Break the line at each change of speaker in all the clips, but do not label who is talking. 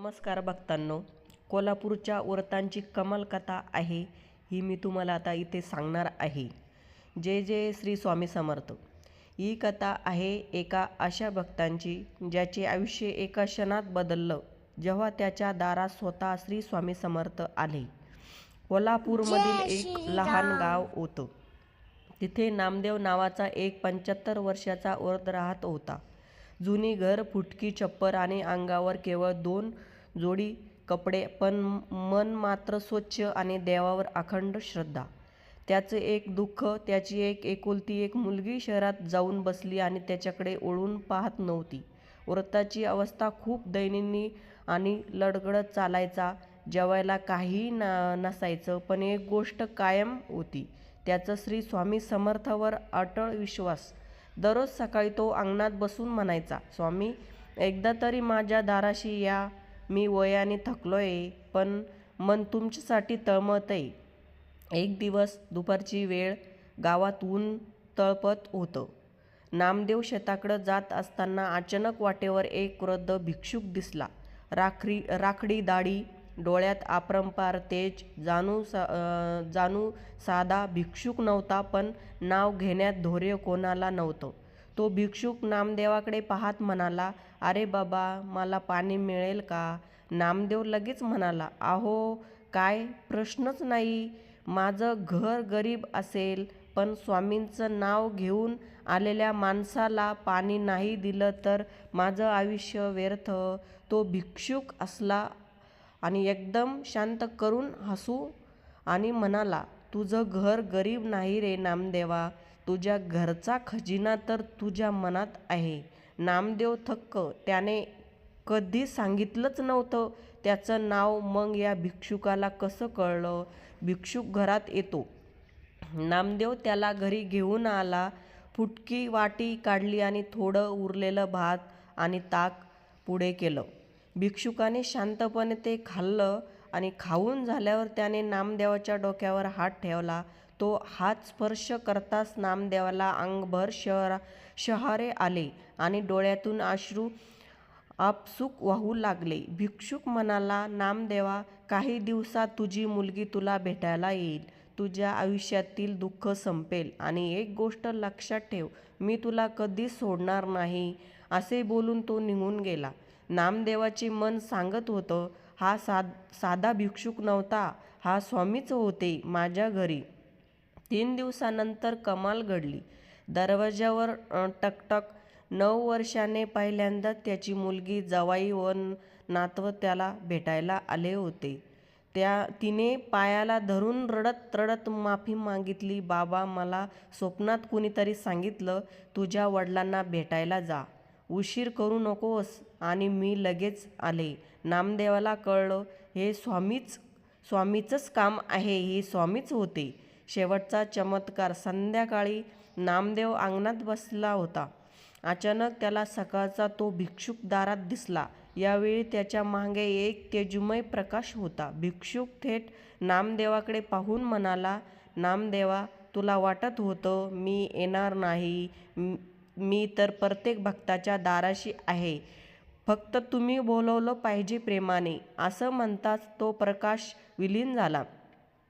नमस्कार भक्तांनो. कोल्हापूरच्या व्रतांची कमाल कथा आहे ही मी तुम्हाला आता इथे सांगणार आहे. जय जय श्री स्वामी समर्थ. ही कथा आहे एका अशा भक्तांची ज्याचे आयुष्य एका क्षणात बदललं जेव्हा त्याच्या दारात स्वतः श्री स्वामी समर्थ आले. कोल्हापूरमधील एक लहान गाव होतं. तिथे नामदेव नावाचा एक पंच्याहत्तर वर्षाचा वृद्ध राहत होता. जुनी घर फुटकी चप्पर आणि अंगावर केवळ दोन जोडी कपडे पण मन मात्र स्वच्छ आणि देवावर अखंड श्रद्धा. त्याचं एक दुःख त्याची एक एकुलती एक मुलगी शहरात जाऊन बसली आणि त्याच्याकडे ओळून पाहत नव्हती. व्रताची अवस्था खूप दैनंदिनी आणि लडगडत चालायचा. जेवायला काही ना नसायचं पण एक गोष्ट कायम होती. त्याचं श्री स्वामी समर्थावर अटळ विश्वास. दररोज सकाळी तो अंगणात बसून म्हणायचा स्वामी एकदा तरी माझ्या दाराशी या. मी वयाने थकलो आहे पण मन तुमच्यासाठी तळमळत आहे एक दिवस दुपारची वेळ गावात ऊन तळपत होतं. नामदेव शेताकडं जात असताना अचानक वाटेवर एक वृद्ध भिक्षुक दिसला. राखरी राखडी दाढी डोळ्यात अपरंपार तेज जाणू सा जाणू साधा भिक्षुक नव्हता पण नाव घेण्यात धैर्य कोणाला नव्हतं. तो भिक्षुक नामदेवाकडे पाहत म्हणाला अरे बाबा मला पाणी मिळेल का? नामदेव लगेच म्हणाला अहो काय प्रश्नच नाही. माझं घर गरीब असेल पण स्वामींचं नाव घेऊन आलेल्या माणसाला पाणी नाही दिलं तर माझं आयुष्य व्यर्थ. तो भिक्षुक असला आणि एकदम शांत करून हसू आणि म्हणाला तुझं घर गरीब नाही रे नामदेवा. तुझ्या घरचा खजिना तर तुझ्या मनात आहे. नामदेव थक्क त्याने कधी सांगितलंच नव्हतं. त्याचं नाव मग या भिक्षुकाला कसं कळलं? भिक्षुक घरात येतो. नामदेव त्याला घरी घेऊन आला. फुटकी वाटी काढली आणि थोडं उरलेलं भात आणि ताक पुढे केलं. भिक्षुकाने शांतपणे ते खाल्लं आणि खाऊन झाल्यावर त्याने नामदेवाच्या डोक्यावर हात ठेवला. तो हात स्पर्श करताच नामदेवाला अंगभर शहरा शहारे आले आणि डोळ्यातून अश्रू आपसूक वाहू लागले. भिक्षुक म्हणाला नामदेवा काही दिवसात तुझी मुलगी तुला भेटायला येईल. तुझ्या आयुष्यातील दुःख संपेल. आणि एक गोष्ट लक्षात ठेव मी तुला कधीच सोडणार नाही असे बोलून तो निघून गेला. नामदेवाचे मन सांगत होतं हा साध साधा भिक्षुक नव्हता. हा स्वामीच होते माझ्या घरी. तीन दिवसानंतर कमाल घडली. दरवाज्यावर टकटक नऊ वर्षाने पहिल्यांदा त्याची मुलगी जवाई व नातवं त्याला भेटायला आले होते. त्या तिने पायाला धरून रडत रडत माफी मागितली बाबा मला स्वप्नात कुणीतरी सांगितलं तुझ्या वडिलांना भेटायला जा. उशीर करू नकोस. आणि मी लगेच आले. नामदेवाला कळलं हे स्वामीच स्वामीचंच काम आहे हे स्वामीच होते. शेवटचा चमत्कार. संध्याकाळी नामदेव अंगणात बसला होता. अचानक त्याला सकाळचा तो भिक्षुक दारात दिसला. यावेळी त्याच्यामागे एक तेजुमय प्रकाश होता. भिक्षुक थेट नामदेवाकडे पाहून म्हणाला नामदेवा तुला वाटत होतं मी येणार नाही. मी तर प्रत्येक भक्ताच्या दाराशी आहे. फक्त तुम्ही बोलवलं पाहिजे प्रेमाने. असं म्हणताच तो प्रकाश विलीन झाला.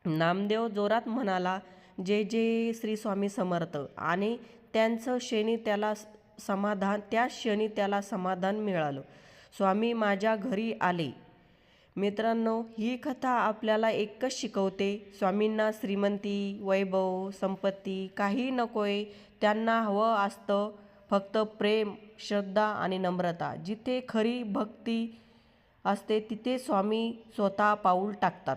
नामदेव जोरात म्हणाला जे जे श्री स्वामी समर्थ. आणि त्यांचं शेणी त्याला समाधान त्या क्षणी त्याला समाधान मिळालं. स्वामी माझ्या घरी आले. मित्रांनो ही कथा आपल्याला एकच शिकवते. स्वामींना श्रीमंती वैभव संपत्ती काही नकोय. त्यांना हवं असतं फक्त प्रेम श्रद्धा आणि नम्रता. जिथे खरी भक्ती असते तिथे स्वामी स्वतः पाऊल टाकतात.